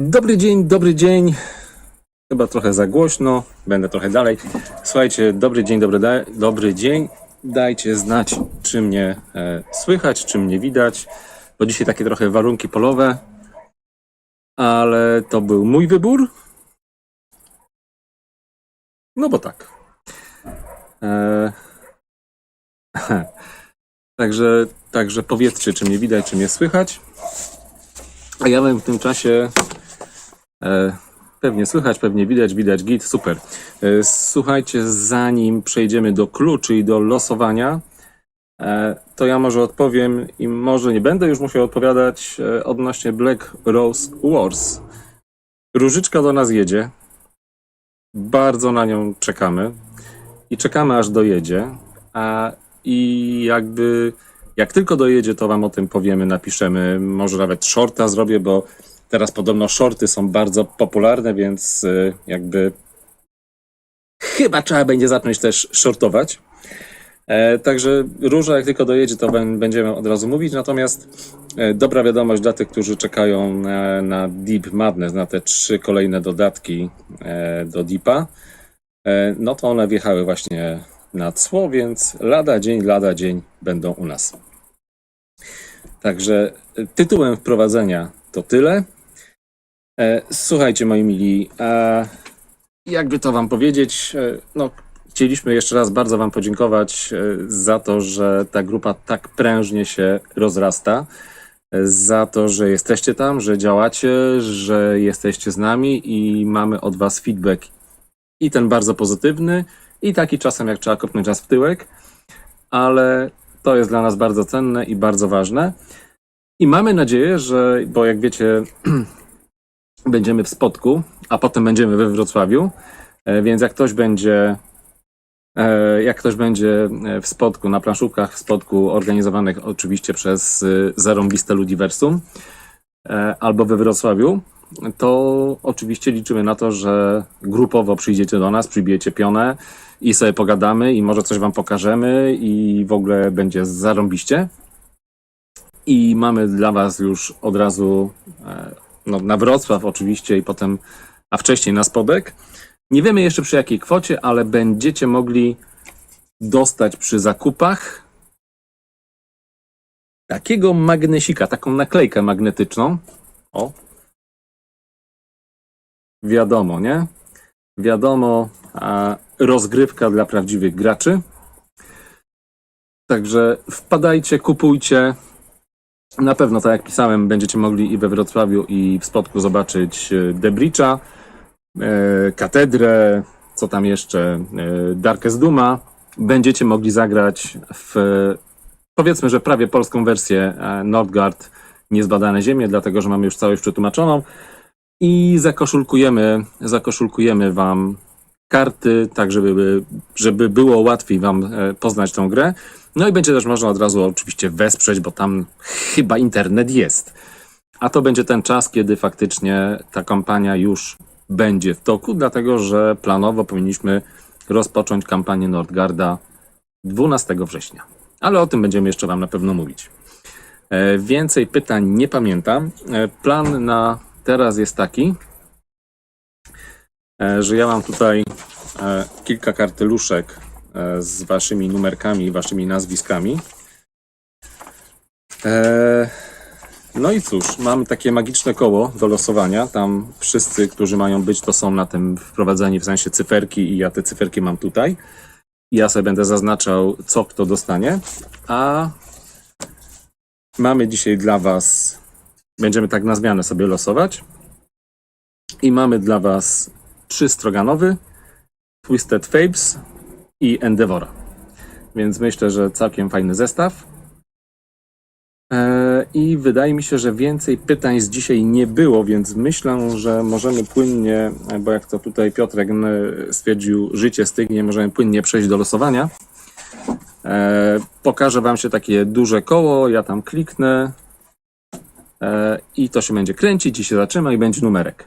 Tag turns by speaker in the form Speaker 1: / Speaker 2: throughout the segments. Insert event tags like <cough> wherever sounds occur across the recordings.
Speaker 1: Dobry dzień, dobry dzień. Chyba trochę za głośno, będę trochę dalej. Słuchajcie, dobry dzień, dobry, da- dobry dzień. Dajcie znać, czy mnie e, słychać, czy mnie widać, bo dzisiaj takie trochę warunki polowe, ale to był mój wybór. No bo tak. E, <laughs> także, także powiedzcie, czy mnie widać, czy mnie słychać. A ja bym w tym czasie pewnie słychać, pewnie widać, widać git, super. E, słuchajcie, zanim przejdziemy do kluczy i do losowania, e, to ja może odpowiem i może nie będę już musiał odpowiadać e, odnośnie Black Rose Wars. Różyczka do nas jedzie. Bardzo na nią czekamy. I czekamy aż dojedzie. I jakby jak tylko dojedzie, to wam o tym powiemy, napiszemy. Może nawet shorta zrobię, bo teraz podobno shorty są bardzo popularne, więc y, jakby chyba trzeba będzie zacząć też shortować. E, także róża, jak tylko dojedzie, to bę- będziemy od razu mówić. Natomiast e, dobra wiadomość dla tych, którzy czekają na, na Deep Madness, na te trzy kolejne dodatki e, do Deepa. No to one wjechały właśnie na cło, więc lada dzień, lada dzień będą u nas. Także tytułem wprowadzenia to tyle. E, Słuchajcie, moi mili, a jakby to wam powiedzieć, e, no chcieliśmy jeszcze raz bardzo wam podziękować e, za to, że ta grupa tak prężnie się rozrasta, e, za to, że jesteście tam, że działacie, że jesteście z nami i mamy od was feedback i ten bardzo pozytywny, i taki czasem jak trzeba kopnąć czas w tyłek, ale to jest dla nas bardzo cenne i bardzo ważne. I mamy nadzieję, że, bo jak wiecie, <clears throat> będziemy w Spodku, a potem będziemy we Wrocławiu, e, więc jak ktoś będzie e, jak ktoś będzie e, w Spodku, na planszówkach w Spodku organizowanych oczywiście przez zarąbiste Ludiversum albo we Wrocławiu, to oczywiście liczymy na to, że grupowo przyjdziecie do nas, przybijecie pionę i sobie pogadamy i może coś wam pokażemy i w ogóle będzie zarąbiście. I mamy dla was już od razu no, na Wrocław oczywiście i potem, a wcześniej na Spodek. Nie wiemy jeszcze przy jakiej kwocie, ale będziecie mogli dostać przy zakupach takiego magnesika, taką naklejkę magnetyczną. O. Wiadomo, nie? Wiadomo, rozgrywka dla prawdziwych graczy. Także wpadajcie, kupujcie. Na pewno, tak jak pisałem, będziecie mogli i we Wrocławiu, i w Spodku zobaczyć e, Debricza, e, Katedrę, co tam jeszcze, e, Darkest Duma. Będziecie mogli zagrać w, powiedzmy, że prawie polską wersję Nordgard Niezbadane Ziemie, dlatego, że mamy już całość przetłumaczoną. I zakoszulkujemy, zakoszulkujemy wam karty, tak żeby, żeby było łatwiej wam e, poznać tą grę. No i będzie też można od razu oczywiście wesprzeć, bo tam chyba internet jest. A to będzie ten czas, kiedy faktycznie ta kampania już będzie w toku, dlatego że planowo powinniśmy rozpocząć kampanię Nordgarda 12 września. Ale o tym będziemy jeszcze Wam na pewno mówić. E, Więcej pytań nie pamiętam. E, Plan na teraz jest taki, że ja mam tutaj e, kilka karteluszek e, z Waszymi numerkami Waszymi nazwiskami. E, no i cóż, mamy takie magiczne koło do losowania. Tam wszyscy, którzy mają być, to są na tym wprowadzeni w sensie cyferki i ja te cyferki mam tutaj. Ja sobie będę zaznaczał, co kto dostanie. A mamy dzisiaj dla Was, będziemy tak na zmianę sobie losować. I mamy dla Was trzy stroganowy, Twisted Fabes i Endeavora. Więc myślę, że całkiem fajny zestaw. E, I wydaje mi się, że więcej pytań z dzisiaj nie było, więc myślę, że możemy płynnie, bo jak to tutaj Piotrek stwierdził, życie stygnie, możemy płynnie przejść do losowania. E, Pokażę Wam się takie duże koło, ja tam kliknę e, i to się będzie kręcić i się zatrzyma i będzie numerek.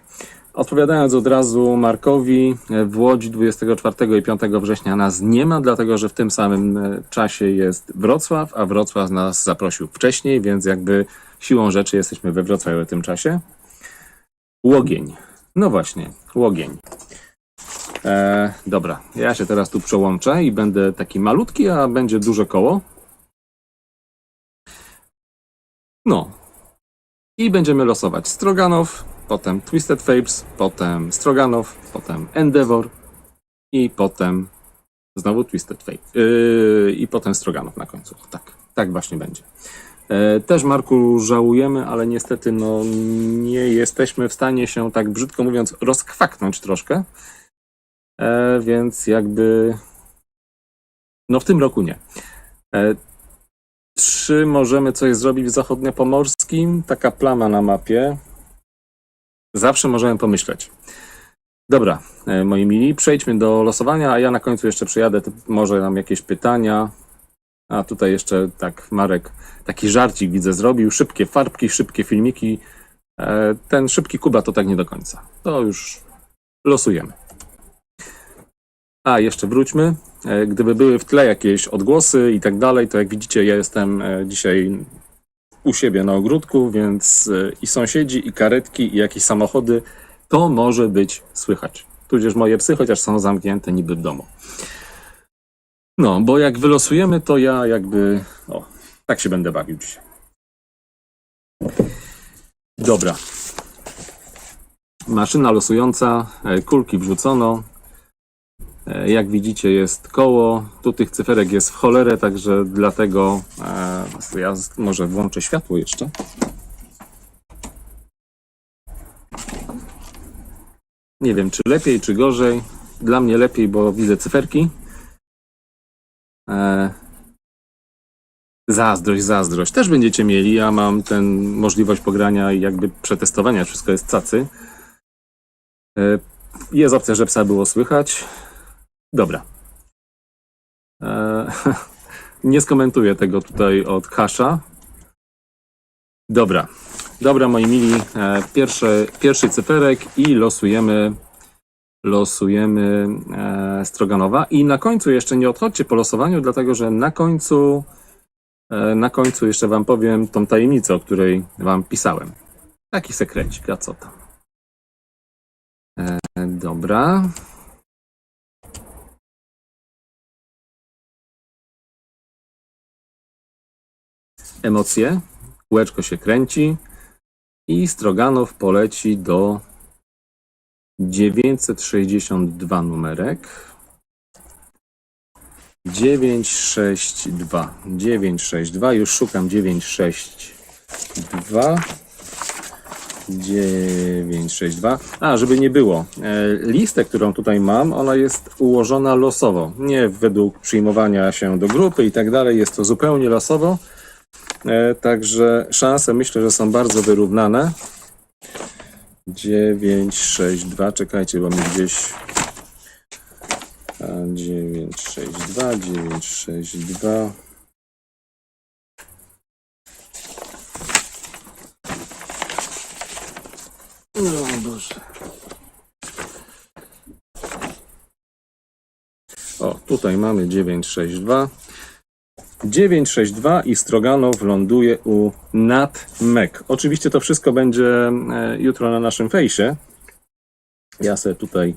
Speaker 1: Odpowiadając od razu Markowi, e, w Łodzi 24 i 5 września nas nie ma, dlatego że w tym samym e, czasie jest Wrocław, a Wrocław nas zaprosił wcześniej, więc jakby siłą rzeczy jesteśmy we Wrocławiu w tym czasie. Łogień. No właśnie, łogień. E, dobra, ja się teraz tu przełączę i będę taki malutki, a będzie duże koło. No. I będziemy losować Stroganow, potem Twisted Fapes, potem Stroganow, potem Endeavor i potem znowu Twisted Fate. Yy, I potem Stroganow na końcu. Tak, tak właśnie będzie. E, Też Marku żałujemy, ale niestety no, nie jesteśmy w stanie się, tak brzydko mówiąc, rozkwaknąć troszkę. E, więc jakby. No w tym roku nie. E, czy możemy coś zrobić w zachodniopomorskim? Taka plama na mapie. Zawsze możemy pomyśleć. Dobra, e, moi mili, przejdźmy do losowania, a ja na końcu jeszcze przyjadę, może nam jakieś pytania. A tutaj jeszcze tak Marek taki żarcik widzę zrobił, szybkie farbki, szybkie filmiki. E, Ten szybki Kuba to tak nie do końca. To już losujemy. A, jeszcze wróćmy. E, Gdyby były w tle jakieś odgłosy i tak dalej, to jak widzicie, ja jestem dzisiaj u siebie na ogródku, więc e, i sąsiedzi, i karetki, i jakieś samochody, to może być słychać. Tudzież moje psy, chociaż są zamknięte niby w domu. No, bo jak wylosujemy, to ja jakby. O, tak się będę bawił dzisiaj. Dobra. Maszyna losująca, e, kulki wrzucono. E, Jak widzicie, jest koło. Tu tych cyferek jest w cholerę, także dlatego e, ja może włączę światło jeszcze. Nie wiem, czy lepiej, czy gorzej. Dla mnie lepiej, bo widzę cyferki. E, zazdrość, zazdrość. Też będziecie mieli. Ja mam ten możliwość pogrania i jakby przetestowania. Wszystko jest cacy. Jest opcja, że psa było słychać. Dobra. E, <laughs> nie skomentuję tego tutaj od Kasza. Dobra. Dobra, moi mili. E, pierwszy, pierwszy cyferek i losujemy losujemy e, Stroganowa. I na końcu jeszcze nie odchodźcie po losowaniu, dlatego że na końcu e, na końcu jeszcze wam powiem tą tajemnicę, o której wam pisałem. Taki sekrecik, a co tam. Dobra. Emocje. Kółeczko się kręci i Stroganow poleci do 962 numerek. 962. 962. Już szukam 962. 962. A, żeby nie było. E, listę, którą tutaj mam, ona jest ułożona losowo. Nie według przyjmowania się do grupy i tak dalej. Jest to zupełnie losowo. E, także szanse myślę, że są bardzo wyrównane. 9, 6, 2, czekajcie, bo mi gdzieś. A, 9, 6, 2, 9, 6, 2. No Boże. O, tutaj mamy 962. 962 i Stroganow ląduje u Natmek. Oczywiście to wszystko będzie e, jutro na naszym fejsie. Ja sobie tutaj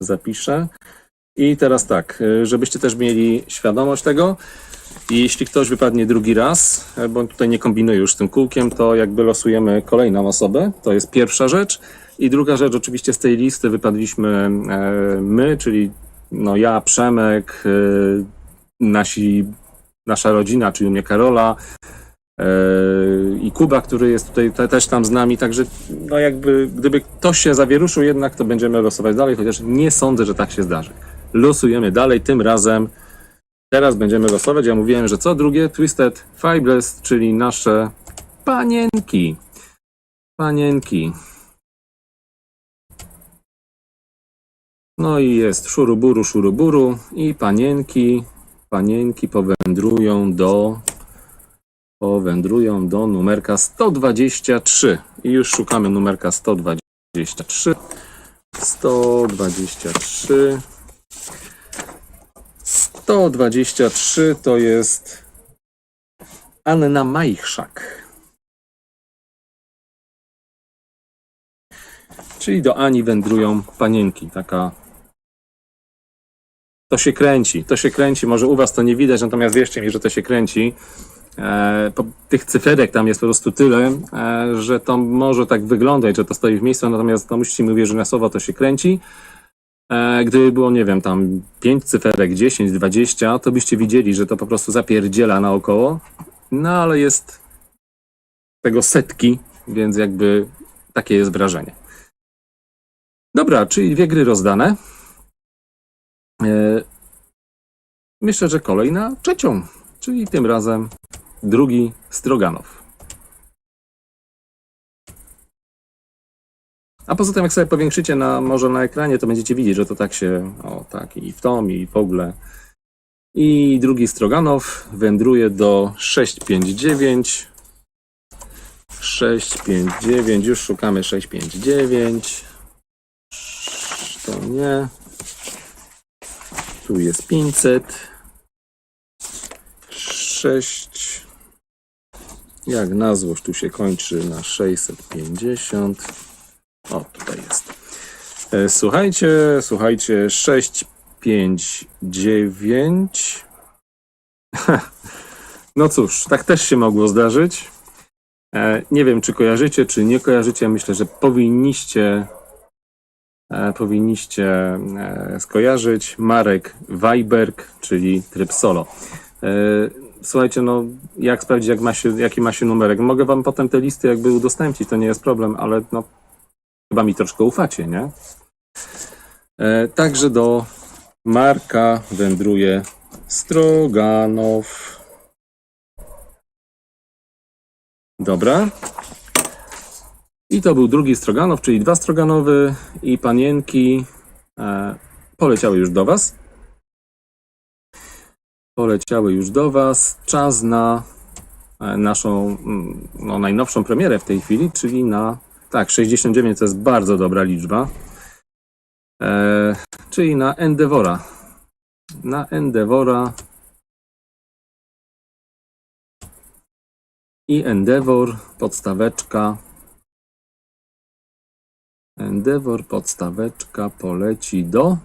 Speaker 1: zapiszę. I teraz tak, e, żebyście też mieli świadomość tego, jeśli ktoś wypadnie drugi raz, e, bo tutaj nie kombinuję już z tym kółkiem, to jakby losujemy kolejną osobę. To jest pierwsza rzecz. I druga rzecz, oczywiście z tej listy wypadliśmy my, czyli no ja, Przemek, nasi nasza rodzina, czyli u mnie Karola e, i Kuba, który jest tutaj te, też tam z nami, także no jakby gdyby ktoś się zawieruszył jednak, to będziemy losować dalej, chociaż nie sądzę, że tak się zdarzy. Losujemy dalej, tym razem teraz będziemy losować. Ja mówiłem, że co drugie Twisted Fibres, czyli nasze panienki. Panienki. No i jest szuruburu, szuruburu i panienki panienki powędrują do powędrują do numerka 123 i już szukamy numerka 123 123 123 to jest Anna Majchrzak Czyli do Ani wędrują panienki. Taka. To się kręci, to się kręci. Może u Was to nie widać, natomiast wierzcie mi, że to się kręci. E, tych cyferek tam jest po prostu tyle, e, że to może tak wyglądać, że to stoi w miejscu, natomiast no, musicie mi uwierzyć na słowo, to się kręci. E, gdyby było, nie wiem, tam 5 cyferek, 10, 20, to byście widzieli, że to po prostu zapierdziela naokoło. No ale jest tego setki, więc jakby takie jest wrażenie. Dobra, czyli dwie gry rozdane. E, myślę, że kolej na trzecią, czyli tym razem drugi Stroganow. A poza tym, jak sobie powiększycie na, może na ekranie, to będziecie widzieć, że to tak się, o tak, i w tom, i w ogóle. I drugi Stroganow wędruje do 659. 659, już szukamy 659. To nie. Tu jest 500. 6. Jak na złość tu się kończy na 650. O, tutaj jest. E, Słuchajcie, słuchajcie, 659. <laughs> No cóż, tak też się mogło zdarzyć. E, Nie wiem, czy kojarzycie, czy nie kojarzycie. Myślę, że powinniście powinniście e, skojarzyć. Marek Weiberg, czyli tryb solo. E, Słuchajcie, no jak sprawdzić, jak ma się, jaki ma się numerek? Mogę wam potem te listy jakby udostępnić, to nie jest problem, ale no chyba mi troszkę ufacie, nie? E, Także do Marka wędruje Stroganow. Dobra. I to był drugi Stroganow, czyli dwa Stroganowy i panienki e, poleciały już do Was. Poleciały już do Was. Czas na e, naszą mm, no, najnowszą premierę w tej chwili, czyli na. Tak, 69 to jest bardzo dobra liczba. E, czyli na Endeavora. Na Endeavora. I Endeavor, podstaweczka. Endeavor, podstaweczka poleci do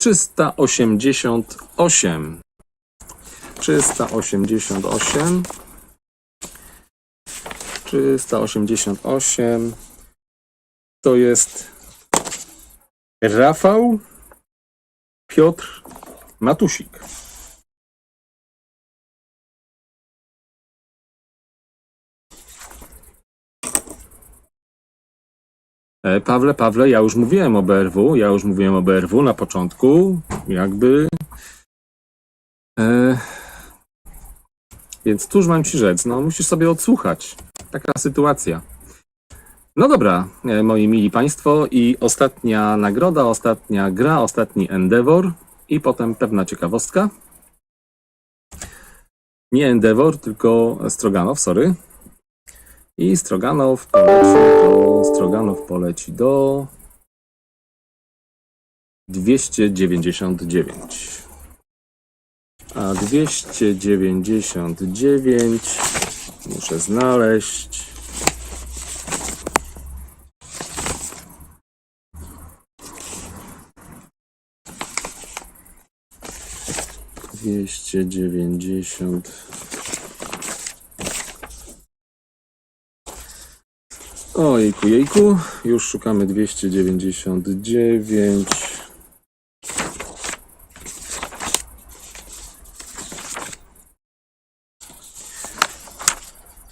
Speaker 1: 388. 388. 388. To jest Rafał Piotr Matusik. Pawle, Pawle, ja już mówiłem o BRW, ja już mówiłem o BRW na początku, jakby. E, więc cóż mam ci rzec, no musisz sobie odsłuchać. Taka sytuacja. No dobra, e, moi mili państwo, i ostatnia nagroda, ostatnia gra, ostatni Endeavor i potem pewna ciekawostka. Nie Endeavor, tylko Stroganow, sorry. I Stroganow poleci do, Stroganow poleci do 299. A 299 muszę znaleźć. Dwieście dziewięćdziesiąt. Ojku, jejku, już szukamy 299.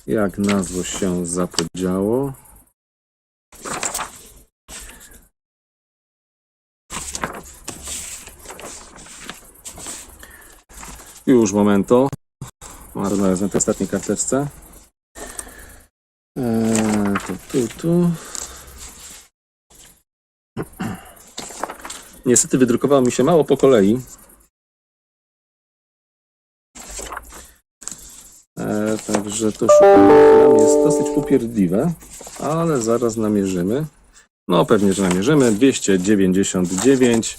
Speaker 1: Jak nazwo się zapodziało? Już momento. Marno jest na tej ostatniej karteczce. Eee, tu. Niestety wydrukowało mi się mało po kolei. Eee, także to nam jest dosyć upierdliwe, ale zaraz namierzymy. No pewnie, że namierzymy. 299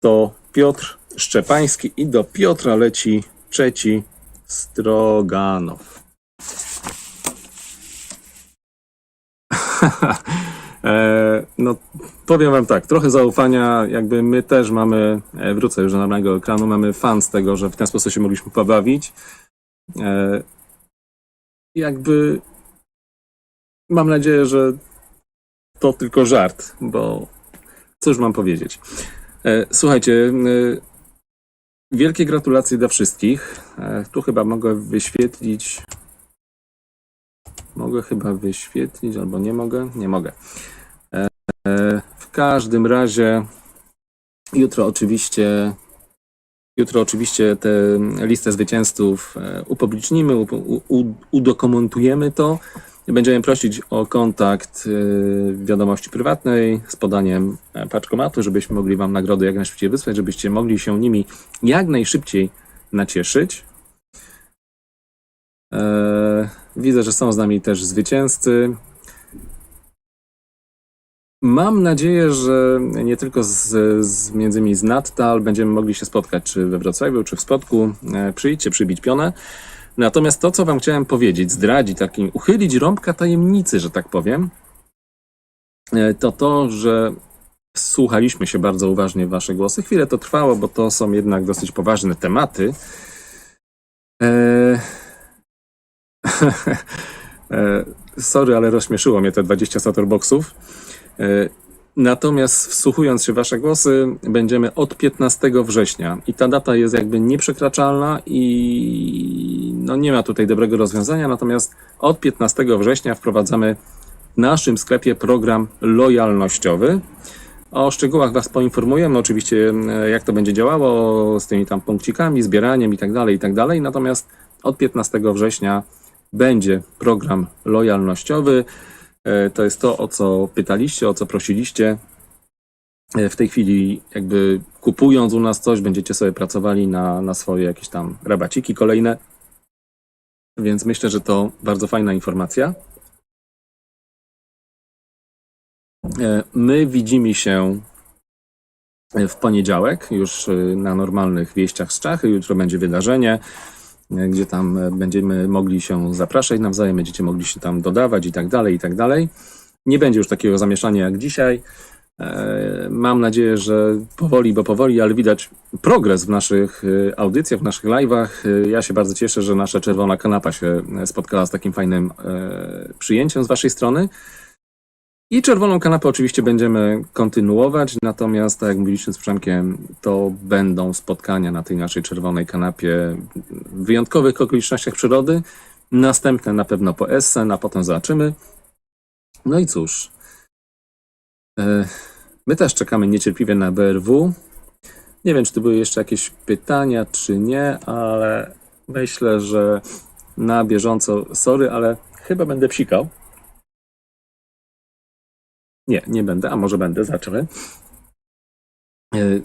Speaker 1: to Piotr Szczepański i do Piotra leci trzeci Stroganow. E, <laughs> no, powiem wam tak, trochę zaufania, jakby my też mamy, e, wrócę już do normalnego ekranu, mamy fan z tego, że w ten sposób się mogliśmy pobawić. E, jakby mam nadzieję, że to tylko żart, bo cóż mam powiedzieć. E, słuchajcie, e, wielkie gratulacje dla wszystkich. E, tu chyba mogę wyświetlić. Mogę chyba wyświetlić, albo nie mogę? Nie mogę. E, e, w każdym razie, jutro oczywiście. Jutro oczywiście tę listę zwycięzców e, upublicznimy, udokumentujemy to. Będziemy prosić o kontakt w wiadomości prywatnej z podaniem paczkomatu, żebyśmy mogli Wam nagrody jak najszybciej wysłać, żebyście mogli się nimi jak najszybciej nacieszyć. E, Widzę, że są z nami też zwycięzcy. Mam nadzieję, że nie tylko z, z między innymi z Nattal będziemy mogli się spotkać, czy we Wrocławiu, czy w Spodku. E, Przyjdźcie, przybić pionę. Natomiast to, co wam chciałem powiedzieć, zdradzić, takim, uchylić rąbka tajemnicy, że tak powiem, e, to to, że słuchaliśmy się bardzo uważnie wasze głosy. Chwilę to trwało, bo to są jednak dosyć poważne tematy. E... <laughs> e, sorry, ale rozśmieszyło mnie te 20 Satorboxów. E, Natomiast wsłuchując się w Wasze głosy, będziemy od 15 września i ta data jest jakby nieprzekraczalna i no nie ma tutaj dobrego rozwiązania. Natomiast od 15 września wprowadzamy w naszym sklepie program lojalnościowy. O szczegółach Was poinformujemy, oczywiście e, jak to będzie działało z tymi tam punkcikami, zbieraniem i tak dalej, i tak dalej. Natomiast od 15 września będzie program lojalnościowy. E, To jest to, o co pytaliście, o co prosiliście. E, W tej chwili, jakby kupując u nas coś, będziecie sobie pracowali na, na swoje jakieś tam rabaciki kolejne. Więc myślę, że to bardzo fajna informacja. E, My widzimy się w poniedziałek, już na normalnych wieściach z Czachy. Jutro będzie wydarzenie, gdzie tam e, będziemy mogli się zapraszać nawzajem, będziecie mogli się tam dodawać i tak dalej, i tak dalej. Nie będzie już takiego zamieszania jak dzisiaj. E, Mam nadzieję, że powoli, bo powoli, ale widać progres w naszych e, audycjach, w naszych live'ach. E, Ja się bardzo cieszę, że nasza czerwona kanapa się e, spotkała z takim fajnym e, przyjęciem z waszej strony. I czerwoną kanapę oczywiście będziemy kontynuować, natomiast tak jak mówiliśmy z Przemkiem, to będą spotkania na tej naszej czerwonej kanapie w wyjątkowych okolicznościach przyrody. Następne na pewno po Essen, a potem zobaczymy. No i cóż, e, my też czekamy niecierpliwie na BRW. Nie wiem, czy tu były jeszcze jakieś pytania, czy nie, ale myślę, że na bieżąco, sorry, ale chyba będę psikał. Nie, nie będę, a może będę, zobaczymy. E,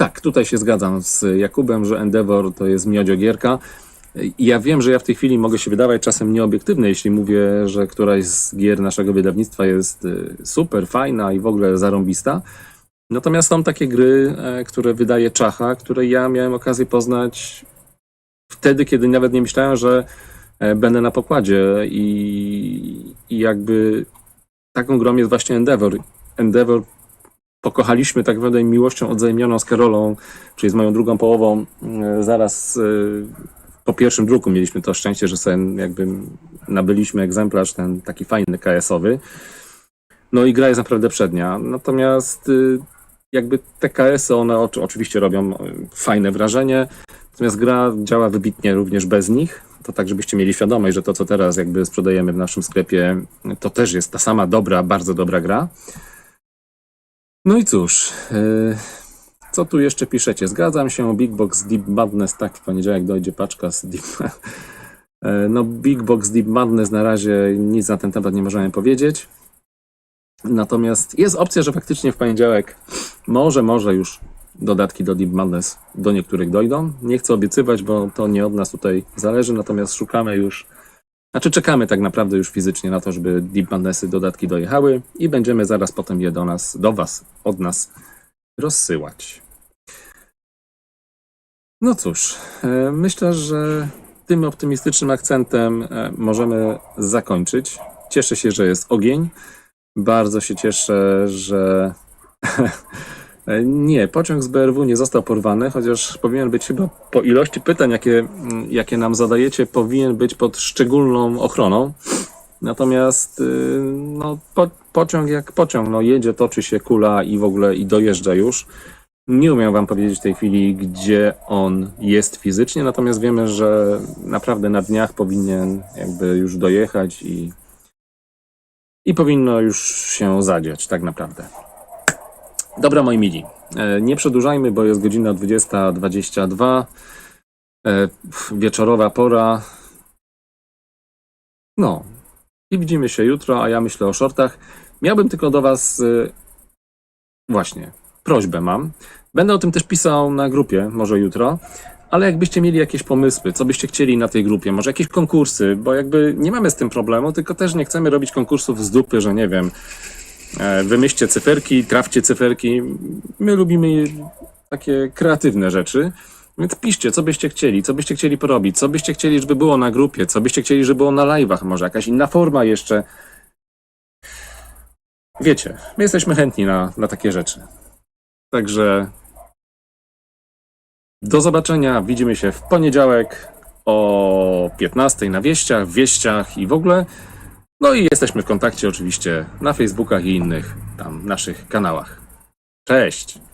Speaker 1: Tak, tutaj się zgadzam z Jakubem, że Endeavor to jest miodziogierka. I Ja wiem, że ja w tej chwili mogę się wydawać czasem nieobiektywny, jeśli mówię, że któraś z gier naszego wydawnictwa jest y, super, fajna i w ogóle zarąbista. Natomiast są takie gry, e, które wydaje Czacha, które ja miałem okazję poznać wtedy, kiedy nawet nie myślałem, że e, będę na pokładzie i, i jakby taką grą jest właśnie Endeavor. Endeavor pokochaliśmy tak naprawdę miłością odzajemnioną z Karolą, czyli z moją drugą połową, e, zaraz e, po pierwszym druku mieliśmy to szczęście, że sobie jakby nabyliśmy egzemplarz ten taki fajny KS-owy. No i gra jest naprawdę przednia. Natomiast y, jakby te KS-y, one oczy- oczywiście robią y, fajne wrażenie, natomiast gra działa wybitnie również bez nich. To tak, żebyście mieli świadomość, że to, co teraz jakby sprzedajemy w naszym sklepie, to też jest ta sama dobra, bardzo dobra gra. No i cóż, y, co tu jeszcze piszecie? Zgadzam się, Big Box Deep Madness, tak, w poniedziałek dojdzie paczka z Deep E, <laughs> No, Big Box Deep Madness na razie nic na ten temat nie możemy powiedzieć. Natomiast jest opcja, że faktycznie w poniedziałek może, może już dodatki do Deep Madness do niektórych dojdą. Nie chcę obiecywać, bo to nie od nas tutaj zależy, natomiast szukamy już, znaczy czekamy tak naprawdę już fizycznie na to, żeby Deep Madnessy dodatki dojechały i będziemy zaraz potem je do nas, do Was, od nas rozsyłać. No cóż, e, myślę, że tym optymistycznym akcentem e, możemy zakończyć Cieszę się, że jest ogień. Bardzo się cieszę, że. <laughs> Nie, pociąg z BRW nie został porwany, chociaż powinien być chyba po ilości pytań, jakie, mm, jakie nam zadajecie, powinien być pod szczególną ochroną. Natomiast y, no, po, pociąg jak pociąg, no, jedzie, toczy się kula i w ogóle i dojeżdża już. Nie umiem wam powiedzieć w tej chwili, gdzie on jest fizycznie, natomiast wiemy, że naprawdę na dniach powinien jakby już dojechać i, i powinno już się zadziać, tak naprawdę. Dobra, moi mili, e, nie przedłużajmy, bo jest godzina 20.22, e, wieczorowa pora. No, i widzimy się jutro, a ja myślę o shortach. Miałbym tylko do Was y, właśnie prośbę mam. Będę o tym też pisał na grupie, może jutro. Ale jakbyście mieli jakieś pomysły, co byście chcieli na tej grupie, może jakieś konkursy, bo jakby nie mamy z tym problemu, tylko też nie chcemy robić konkursów z dupy, że nie wiem, wymyślcie cyferki, trafcie cyferki. My lubimy takie kreatywne rzeczy. Więc piszcie, co byście chcieli, co byście chcieli porobić, co byście chcieli, żeby było na grupie, co byście chcieli, żeby było na live'ach, może jakaś inna forma jeszcze. Wiecie, my jesteśmy chętni na, na takie rzeczy. Także do zobaczenia. Widzimy się w poniedziałek o 15 na wieściach, w wieściach i w ogóle. No i jesteśmy w kontakcie oczywiście na Facebookach i innych tam naszych kanałach. Cześć!